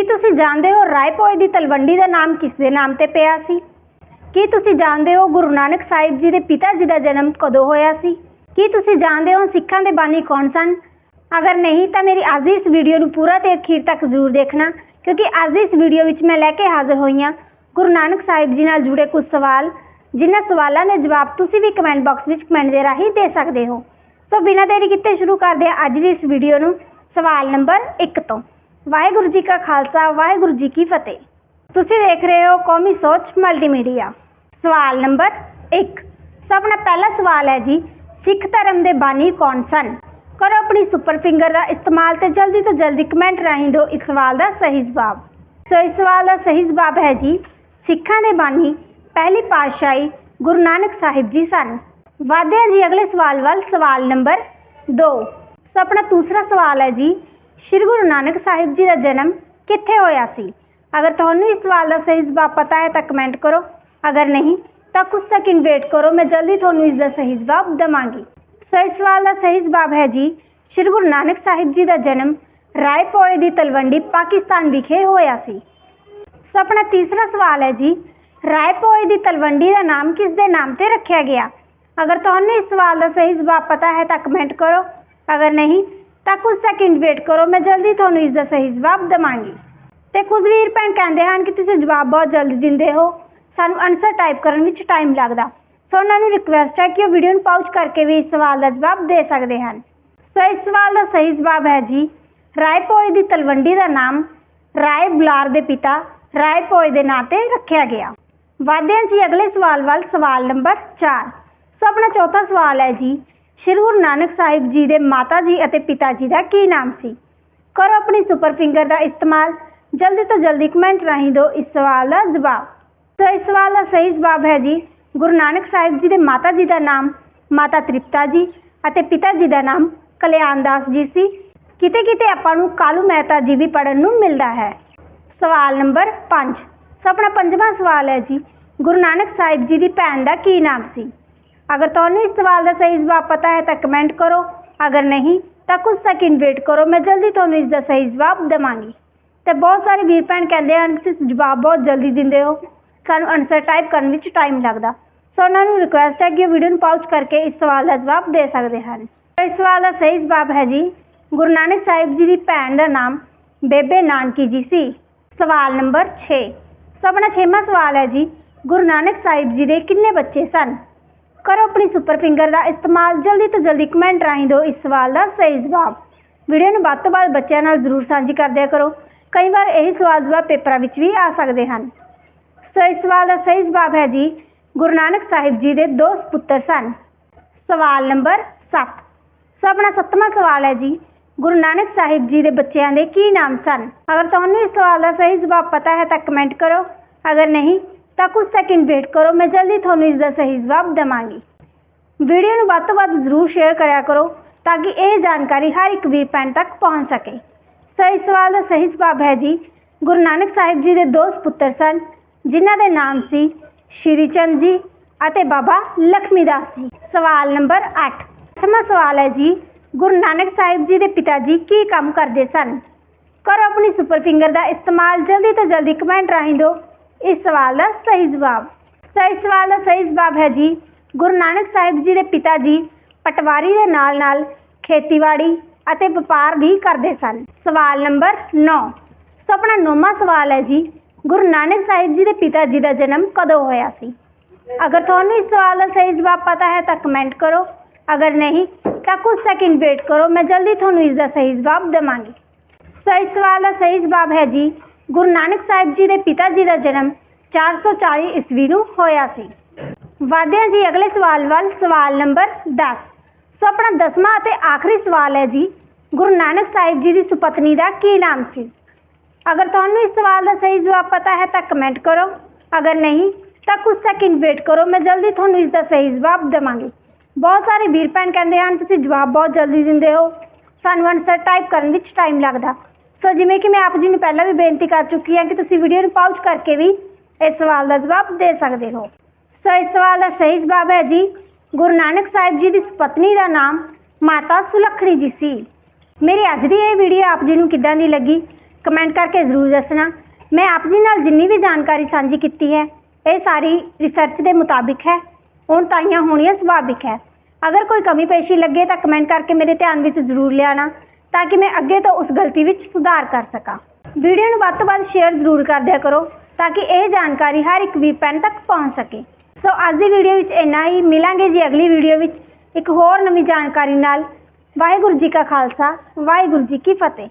ਕੀ ਤੁਸੀਂ ਜਾਣਦੇ ਹੋ ਰਾਏਪੋਏ ਦੀ ਤਲਵੰਡੀ ਦਾ ਨਾਮ ਕਿਸ ਦੇ ਨਾਮ ਤੇ ਪਿਆ ਸੀ? ਕੀ ਤੁਸੀਂ ਜਾਣਦੇ ਹੋ ਗੁਰੂ ਨਾਨਕ ਸਾਹਿਬ ਜੀ ਦੇ ਪਿਤਾ ਜੀ ਦਾ ਜਨਮ ਕਦੋਂ ਹੋਇਆ ਸੀ? ਕੀ ਤੁਸੀਂ ਜਾਣਦੇ ਹੋ ਸਿੱਖਾਂ ਦੇ ਬਾਨੀ ਕੌਣ ਸਨ? ਅਗਰ ਨਹੀਂ ਤਾਂ ਮੇਰੀ ਅੱਜ ਦੀ ਇਸ ਵੀਡੀਓ ਨੂੰ ਪੂਰਾ ਤੇ ਅਖੀਰ ਤੱਕ ਜ਼ਰੂਰ ਦੇਖਣਾ, ਕਿਉਂਕਿ ਅੱਜ ਦੀ ਇਸ ਵੀਡੀਓ ਵਿੱਚ ਮੈਂ ਲੈ ਕੇ ਹਾਜ਼ਰ ਹੋਈ ਹਾਂ ਗੁਰੂ ਨਾਨਕ ਸਾਹਿਬ ਜੀ ਨਾਲ ਜੁੜੇ ਕੁਝ ਸਵਾਲ, ਜਿਨ੍ਹਾਂ ਸਵਾਲਾਂ ਦੇ ਜਵਾਬ ਤੁਸੀਂ ਵੀ ਕਮੈਂਟ ਬਾਕਸ ਵਿੱਚ ਕਮੈਂਟ ਦੇ ਰਾਹੀਂ ਦੇ ਸਕਦੇ ਹੋ। ਸੋ ਬਿਨਾਂ ਦੇਰੀ ਕੀਤੇ ਸ਼ੁਰੂ ਕਰਦੇ ਹਾਂ ਅੱਜ ਦੀ ਇਸ ਵੀਡੀਓ ਨੂੰ। ਸਵਾਲ ਨੰਬਰ 1 ਤੋਂ ਵਾਹਿਗੁਰੂ ਜੀ ਕਾ ਖਾਲਸਾ, ਵਾਹਿਗੁਰੂ ਜੀ ਕੀ ਫਤਿਹ। ਤੁਸੀਂ ਦੇਖ ਰਹੇ ਹੋ ਕੌਮੀ ਸੋਚ ਮਲਟੀਮੀਡੀਆ। ਸਵਾਲ ਨੰਬਰ 1 ਸੋ ਆਪਣਾ ਪਹਿਲਾ ਸਵਾਲ ਹੈ ਜੀ, ਸਿੱਖ ਧਰਮ ਦੇ ਬਾਨੀ ਕੌਣ ਸਨ? ਕਰੋ ਆਪਣੀ ਸੁਪਰ ਫਿੰਗਰ ਦਾ ਇਸਤੇਮਾਲ ਤੇ ਜਲਦੀ ਤੋਂ ਜਲਦੀ ਕਮੈਂਟ ਰਾਹੀਂ ਦਿਓ ਇਸ ਸਵਾਲ ਦਾ ਸਹੀ ਜਵਾਬ। ਸੋ ਇਸ ਸਵਾਲ ਦਾ ਸਹੀ ਜਵਾਬ ਹੈ ਜੀ, ਸਿੱਖਾਂ ਦੇ ਬਾਨੀ ਪਹਿਲੀ ਪਾਤਸ਼ਾਹੀ ਗੁਰੂ ਨਾਨਕ ਸਾਹਿਬ ਜੀ ਸਨ। ਵਾਧੇ ਜੀ ਅਗਲੇ ਸਵਾਲ ਵੱਲ, ਸਵਾਲ ਨੰਬਰ 2 ਸੋ ਆਪਣਾ ਦੂਸਰਾ ਸਵਾਲ ਹੈ ਜੀ ਸ਼੍ਰੀ ਗੁਰੂ ਨਾਨਕ ਸਾਹਿਬ ਜੀ ਦਾ ਜਨਮ ਕਿੱਥੇ ਹੋਇਆ ਸੀ? ਅਗਰ ਤੁਹਾਨੂੰ ਇਸ ਸਵਾਲ ਦਾ ਸਹੀ ਜਵਾਬ ਪਤਾ ਹੈ ਤਾਂ ਕਮੈਂਟ ਕਰੋ। ਅਗਰ ਨਹੀਂ, ਤਾਂ ਕੁਝ ਸੈਕਿੰਡ ਵੇਟ ਕਰੋ। ਮੈਂ ਜਲਦੀ ਤੁਹਾਨੂੰ ਇਸ ਦਾ ਸਹੀ ਜਵਾਬ ਦਵਾਂਗੀ। ਸੋ ਇਸ ਸਵਾਲ ਦਾ ਸਹੀ ਜਵਾਬ ਹੈ ਜੀ, ਸ਼੍ਰੀ ਗੁਰੂ ਨਾਨਕ ਸਾਹਿਬ ਜੀ ਦਾ ਜਨਮ ਰਾਏਪੋਏ ਦੀ ਤਲਵੰਡੀ, ਪਾਕਿਸਤਾਨ ਵਿਖੇ ਹੋਇਆ ਸੀ। ਸੋ ਆਪਣਾ ਤੀਸਰਾ ਸਵਾਲ ਹੈ ਜੀ ਰਾਏਪੋਏ ਦੀ ਤਲਵੰਡੀ ਦਾ ਨਾਮ ਕਿਸ ਦੇ ਨਾਮ ਤੇ ਰੱਖਿਆ ਗਿਆ? ਅਗਰ ਤੁਹਾਨੂੰ ਇਸ ਸਵਾਲ ਦਾ ਸਹੀ ਜਵਾਬ ਪਤਾ ਹੈ ਤਾਂ ਕਮੈਂਟ ਕਰੋ। ਅਗਰ ਨਹੀਂ ਤਾਂ ਕੁਝ ਸੈਕਿੰਡ ਵੇਟ ਕਰੋ, ਮੈਂ ਜਲਦੀ ਤੁਹਾਨੂੰ ਇਸ ਦਾ ਸਹੀ ਜਵਾਬ ਦਵਾਂਗੀ। ਤੇ ਕੁਝ ਵੀਰ ਭੈਣ ਕਹਿੰਦੇ ਹਨ ਕਿ ਤੁਸੀਂ ਜਵਾਬ ਬਹੁਤ ਜਲਦੀ ਦਿੰਦੇ ਹੋ। ਸਾਨੂੰ ਆਨਸਰ ਟਾਈਪ ਕਰਨ ਵਿੱਚ ਟਾਈਮ ਲੱਗਦਾ। ਸੋ ਉਹਨਾਂ ਨੂੰ ਰਿਕੁਐਸਟ ਹੈ ਕਿ ਉਹ ਵੀਡੀਓ ਨੂੰ ਪਾਉਚ ਕਰਕੇ ਵੀ ਇਸ ਸਵਾਲ ਦਾ ਜਵਾਬ ਦੇ ਸਕਦੇ ਹਨ। ਸੋ ਇਸ ਸਵਾਲ ਦਾ ਸਹੀ ਜਵਾਬ ਹੈ ਜੀ ਰਾਏਪੋਏ ਦੀ ਤਲਵੰਡੀ ਦਾ ਨਾਮ, ਰਾਏ ਬੁਲਾਰ ਦੇ ਪਿਤਾ ਰਾਏਪੋਏ ਦੇ ਨਾਂ ਤੇ ਰੱਖਿਆ ਗਿਆ। ਵਾਧੇ ਜੀ, ਅਗਲੇ ਸਵਾਲ ਵੱਲ ਸਵਾਲ ਨੰਬਰ 4 ਸੋ ਆਪਣਾ ਚੌਥਾ ਸਵਾਲ ਹੈ ਜੀ ਸ਼੍ਰੀ ਗੁਰੂ ਨਾਨਕ ਸਾਹਿਬ ਜੀ ਦੇ ਮਾਤਾ ਜੀ ਅਤੇ ਪਿਤਾ ਜੀ ਦਾ ਕੀ ਨਾਮ ਸੀ? ਕਰੋ ਆਪਣੀ ਸੁਪਰ ਫਿੰਗਰ ਦਾ ਇਸਤੇਮਾਲ। ਜਲਦੀ ਤੋਂ ਜਲਦੀ ਕਮੈਂਟ ਰਾਹੀਂ ਦਿਓ ਇਸ ਸਵਾਲ ਦਾ ਜਵਾਬ। ਸੋ ਇਸ ਸਵਾਲ ਦਾ ਸਹੀ ਜਵਾਬ ਹੈ ਜੀ, ਗੁਰੂ ਨਾਨਕ ਸਾਹਿਬ ਜੀ ਦੇ ਮਾਤਾ ਜੀ ਦਾ ਨਾਮ ਮਾਤਾ ਤ੍ਰਿਪਤਾ ਜੀ ਅਤੇ ਪਿਤਾ ਜੀ ਦਾ ਨਾਮ ਕਲਿਆਣ ਦਾਸ ਜੀ ਸੀ। ਕਿਤੇ ਕਿਤੇ ਆਪਾਂ ਨੂੰ ਕਾਲੂ ਮਹਿਤਾ ਜੀ ਵੀ ਪੜਨ ਨੂੰ ਮਿਲਦਾ ਹੈ। ਸਵਾਲ ਨੰਬਰ 5 ਸੋ ਆਪਣਾ ਪੰਜਵਾਂ ਸਵਾਲ ਹੈ ਜੀ, ਗੁਰੂ ਨਾਨਕ ਸਾਹਿਬ ਜੀ ਦੀ ਭੈਣ ਦਾ ਕੀ ਨਾਮ ਸੀ? ਅਗਰ ਤੁਹਾਨੂੰ ਇਸ ਸਵਾਲ ਦਾ ਸਹੀ ਜਵਾਬ ਪਤਾ ਹੈ ਤਾਂ ਕਮੈਂਟ ਕਰੋ। ਅਗਰ ਨਹੀਂ, ਤਾਂ ਕੁਝ ਸੈਕਿੰਡ ਵੇਟ ਕਰੋ। ਮੈਂ ਜਲਦੀ ਤੁਹਾਨੂੰ ਇਸ ਦਾ ਸਹੀ ਜਵਾਬ ਦੇਵਾਂਗੀ। ਤੇ ਬਹੁਤ ਸਾਰੇ ਵੀਰ ਭੈਣ ਕਹਿੰਦੇ ਹਨ ਕਿ ਤੁਸੀਂ ਜਵਾਬ ਬਹੁਤ ਜਲਦੀ ਦਿੰਦੇ ਹੋ। ਸਾਨੂੰ ਆਨਸਰ ਟਾਈਪ ਕਰਨ ਵਿੱਚ ਟਾਈਮ ਲੱਗਦਾ। ਸੋ ਉਹਨਾਂ ਨੂੰ ਰਿਕੁਐਸਟ ਹੈ ਕਿ ਉਹ ਵੀਡੀਓ ਨੂੰ ਪਾਉਚ ਕਰਕੇ ਇਸ ਸਵਾਲ ਦਾ ਜਵਾਬ ਦੇ ਸਕਦੇ ਹਨ। ਇਸ ਸਵਾਲ ਦਾ ਸਹੀ ਜਵਾਬ ਹੈ ਜੀ, ਗੁਰੂ ਨਾਨਕ ਸਾਹਿਬ ਜੀ ਦੀ ਭੈਣ ਦਾ ਨਾਮ ਬੇਬੇ ਨਾਨਕੀ ਜੀ ਸੀ। ਸਵਾਲ ਨੰਬਰ 6 ਸੋ ਆਪਣਾ ਛੇਵਾਂ ਸਵਾਲ ਹੈ ਜੀ, ਗੁਰੂ ਨਾਨਕ ਸਾਹਿਬ ਜੀ ਦੇ ਕਿੰਨੇ ਬੱਚੇ ਸਨ? ਕਰੋ ਆਪਣੀ ਸੁਪਰ ਫਿੰਗਰ ਦਾ ਇਸਤੇਮਾਲ ਜਲਦੀ ਤੋਂ ਜਲਦੀ ਕਮੈਂਟ ਰਾਹੀਂ ਦਿਓ ਇਸ ਸਵਾਲ ਦਾ ਸਹੀ ਜਵਾਬ। ਵੀਡੀਓ ਨੂੰ ਵੱਧ ਤੋਂ ਵੱਧ ਬੱਚਿਆਂ ਨਾਲ ਜ਼ਰੂਰ ਸਾਂਝੀ ਕਰਦਿਆ ਕਰੋ। ਕਈ ਵਾਰ ਇਹ ਸਵਾਲ ਜਵਾਬ ਪੇਪਰਾਂ ਵਿੱਚ ਵੀ ਆ ਸਕਦੇ ਹਨ। ਸੋ ਇਸ ਸਵਾਲ ਦਾ ਸਹੀ ਜਵਾਬ ਹੈ ਜੀ, ਗੁਰੂ ਨਾਨਕ ਸਾਹਿਬ ਜੀ ਦੇ ਦੋ ਸੁਪੁੱਤਰ ਸਨ। ਸਵਾਲ ਨੰਬਰ 7 ਸੋ ਆਪਣਾ ਸੱਤਵਾਂ ਸਵਾਲ ਹੈ ਜੀ, ਗੁਰੂ ਨਾਨਕ ਸਾਹਿਬ ਜੀ ਦੇ ਬੱਚਿਆਂ ਦੇ ਕੀ ਨਾਮ ਸਨ? ਅਗਰ ਤੁਹਾਨੂੰ ਇਸ ਸਵਾਲ ਦਾ ਸਹੀ ਜਵਾਬ ਪਤਾ ਹੈ ਤਾਂ ਕਮੈਂਟ ਕਰੋ। ਅਗਰ ਨਹੀਂ ਤਾਂ ਕੁਝ ਸੈਕਿੰਡ ਵੇਟ ਕਰੋ, ਮੈਂ ਜਲਦੀ ਤੁਹਾਨੂੰ ਇਸ ਦਾ ਸਹੀ ਜਵਾਬ ਦੇਵਾਂਗੀ। ਵੀਡੀਓ ਨੂੰ ਵੱਧ ਤੋਂ ਵੱਧ ਜ਼ਰੂਰ ਸ਼ੇਅਰ ਕਰਿਆ ਕਰੋ, ਤਾਂ ਕਿ ਇਹ ਜਾਣਕਾਰੀ ਹਰ ਇੱਕ ਵੀਰ ਭੈਣ ਤੱਕ ਪਹੁੰਚ ਸਕੇ। ਸੋ ਇਸ ਸਵਾਲ ਦਾ ਸਹੀ ਜਵਾਬ ਹੈ ਜੀ, ਗੁਰੂ ਨਾਨਕ ਸਾਹਿਬ ਜੀ ਦੇ ਦੋ ਸੁਪੁੱਤਰ ਸਨ, ਜਿਨ੍ਹਾਂ ਦੇ ਨਾਮ ਸੀ ਸ਼੍ਰੀ ਚੰਦ ਜੀ ਅਤੇ ਬਾਬਾ ਲਖਮੀ ਦਾਸ ਜੀ। ਸਵਾਲ ਨੰਬਰ 8 ਅੱਠਵਾਂ ਸਵਾਲ ਹੈ ਜੀ, ਗੁਰੂ ਨਾਨਕ ਸਾਹਿਬ ਜੀ ਦੇ ਪਿਤਾ ਜੀ ਕੀ ਕੰਮ ਕਰਦੇ ਸਨ? ਕਰੋ ਆਪਣੀ ਸੁਪਰ ਫਿੰਗਰ ਦਾ ਇਸਤੇਮਾਲ ਜਲਦੀ ਤੋਂ ਜਲਦੀ ਕਮੈਂਟ ਰਾਹੀਂ ਦਿਓ। ਇਸ ਸਵਾਲ ਦਾ ਸਹੀ ਜਵਾਬ। ਸਹੀ ਸਵਾਲ ਦਾ ਸਹੀ ਜਵਾਬ ਹੈ ਜੀ, ਗੁਰੂ ਨਾਨਕ ਸਾਹਿਬ ਜੀ ਦੇ ਪਿਤਾ ਜੀ ਪਟਵਾਰੀ ਦੇ ਨਾਲ ਨਾਲ ਖੇਤੀਬਾੜੀ ਅਤੇ ਵਪਾਰ ਵੀ ਕਰਦੇ ਸਨ। ਸਵਾਲ ਨੰਬਰ 9 ਸੋ ਆਪਣਾ ਨੌਵਾਂ ਸਵਾਲ ਹੈ ਜੀ, ਗੁਰੂ ਨਾਨਕ ਸਾਹਿਬ ਜੀ ਦੇ ਪਿਤਾ ਜੀ ਦਾ ਜਨਮ ਕਦੋਂ ਹੋਇਆ ਸੀ? ਅਗਰ ਤੁਹਾਨੂੰ ਇਸ ਸਵਾਲ ਦਾ ਸਹੀ ਜਵਾਬ ਪਤਾ ਹੈ ਤਾਂ ਕਮੈਂਟ ਕਰੋ। ਅਗਰ ਨਹੀਂ, ਤਾਂ ਕੁਝ ਸੈਕਿੰਡ ਵੇਟ ਕਰੋ, ਮੈਂ ਜਲਦੀ ਤੁਹਾਨੂੰ ਇਸ ਦਾ ਸਹੀ ਜਵਾਬ ਦੇਵਾਂਗੀ। ਸਹੀ ਸਵਾਲ ਦਾ ਸਹੀ ਜਵਾਬ ਹੈ ਜੀ ਗੁਰੂ ਨਾਨਕ ਸਾਹਿਬ ਜੀ ਦੇ ਪਿਤਾ ਜੀ ਦਾ ਜਨਮ 440 ਈਸਵੀ ਨੂੰ ਹੋਇਆ ਸੀ। ਵਾਧੇ ਜੀ, ਅਗਲੇ ਸਵਾਲ ਵੱਲ ਸਵਾਲ ਨੰਬਰ 10 ਸੋ ਆਪਣਾ ਦਸਵਾਂ ਅਤੇ ਆਖਰੀ ਸਵਾਲ ਹੈ ਜੀ, ਗੁਰੂ ਨਾਨਕ ਸਾਹਿਬ ਜੀ ਦੀ ਸੁਪਤਨੀ ਦਾ ਕੀ ਨਾਮ ਸੀ? ਅਗਰ ਤੁਹਾਨੂੰ ਇਸ ਸਵਾਲ ਦਾ ਸਹੀ ਜਵਾਬ ਪਤਾ ਹੈ ਤਾਂ ਕਮੈਂਟ ਕਰੋ। ਅਗਰ ਨਹੀਂ, ਤਾਂ ਕੁਝ ਸੈਕਿੰਡ ਵੇਟ ਕਰੋ, ਮੈਂ ਜਲਦੀ ਤੁਹਾਨੂੰ ਇਸ ਦਾ ਸਹੀ ਜਵਾਬ ਦੇਵਾਂਗੀ। ਬਹੁਤ ਸਾਰੇ ਵੀਰ ਭੈਣ ਕਹਿੰਦੇ ਹਨ, ਤੁਸੀਂ ਜਵਾਬ ਬਹੁਤ ਜਲਦੀ ਦਿੰਦੇ ਹੋ। ਸਾਨੂੰ ਆਨਸਰ ਟਾਈਪ ਕਰਨ ਵਿੱਚ ਟਾਈਮ ਲੱਗਦਾ। ਸੋ ਜਿਵੇਂ ਕਿ ਮੈਂ ਆਪ ਜੀ ਨੂੰ ਪਹਿਲਾਂ ਵੀ ਬੇਨਤੀ ਕਰ ਚੁੱਕੀ ਹਾਂ ਕਿ ਤੁਸੀਂ ਵੀਡੀਓ ਨੂੰ ਪਾਉਚ ਕਰਕੇ ਵੀ ਇਸ ਸਵਾਲ ਦਾ ਜਵਾਬ ਦੇ ਸਕਦੇ ਹੋ। ਸੋ ਇਸ ਸਵਾਲ ਦਾ ਸਹੀ ਜਵਾਬ ਹੈ ਜੀ, ਗੁਰੂ ਨਾਨਕ ਸਾਹਿਬ ਜੀ ਦੀ ਪਤਨੀ ਦਾ ਨਾਮ ਮਾਤਾ ਸੁਲੱਖਣੀ ਜੀ ਸੀ। ਮੇਰੀ ਅੱਜ ਦੀ ਇਹ ਵੀਡੀਓ ਆਪ ਜੀ ਨੂੰ ਕਿੱਦਾਂ ਦੀ ਲੱਗੀ? ਕਮੈਂਟ ਕਰਕੇ ਜ਼ਰੂਰ ਦੱਸਣਾ। ਮੈਂ ਆਪ ਜੀ ਨਾਲ ਜਿੰਨੀ ਵੀ ਜਾਣਕਾਰੀ ਸਾਂਝੀ ਕੀਤੀ ਹੈ, ਇਹ ਸਾਰੀ ਰਿਸਰਚ ਦੇ ਮੁਤਾਬਿਕ ਹੈ। ਹੁਣ ਤਾਈਆਂ ਹੋਣੀਆਂ ਸੁਭਾਵਿਕ ਹੈ। ਅਗਰ ਕੋਈ ਕਮੀ ਪੇਸ਼ੀ ਲੱਗੇ ਤਾਂ ਕਮੈਂਟ ਕਰਕੇ ਮੇਰੇ ਧਿਆਨ ਵਿੱਚ ਜ਼ਰੂਰ ਲਿਆਣਾ। ਤਾਂ ਕਿ ਮੈਂ ਅੱਗੇ ਤੋਂ ਉਸ ਗਲਤੀ ਵਿੱਚ ਸੁਧਾਰ ਕਰ ਸਕਾਂ। ਵੀਡੀਓ ਨੂੰ ਵੱਧ ਤੋਂ ਵੱਧ ਸ਼ੇਅਰ ਜ਼ਰੂਰ ਕਰ ਦਿਆ ਕਰੋ ਤਾਂ ਕਿ ਇਹ ਜਾਣਕਾਰੀ ਹਰ ਇੱਕ ਵੀਰ ਭੈਣ ਤੱਕ ਪਹੁੰਚ ਸਕੇ। ਸੋ ਅੱਜ ਦੀ ਵੀਡੀਓ ਵਿੱਚ ਇੰਨਾ ਹੀ। ਮਿਲਾਂਗੇ ਜੀ ਅਗਲੀ ਵੀਡੀਓ ਵਿੱਚ ਇੱਕ ਹੋਰ ਨਵੀਂ ਜਾਣਕਾਰੀ ਨਾਲ। ਵਾਹਿਗੁਰੂ ਜੀ ਕਾ ਖਾਲਸਾ, ਵਾਹਿਗੁਰੂ ਜੀ ਕੀ ਫਤਿਹ।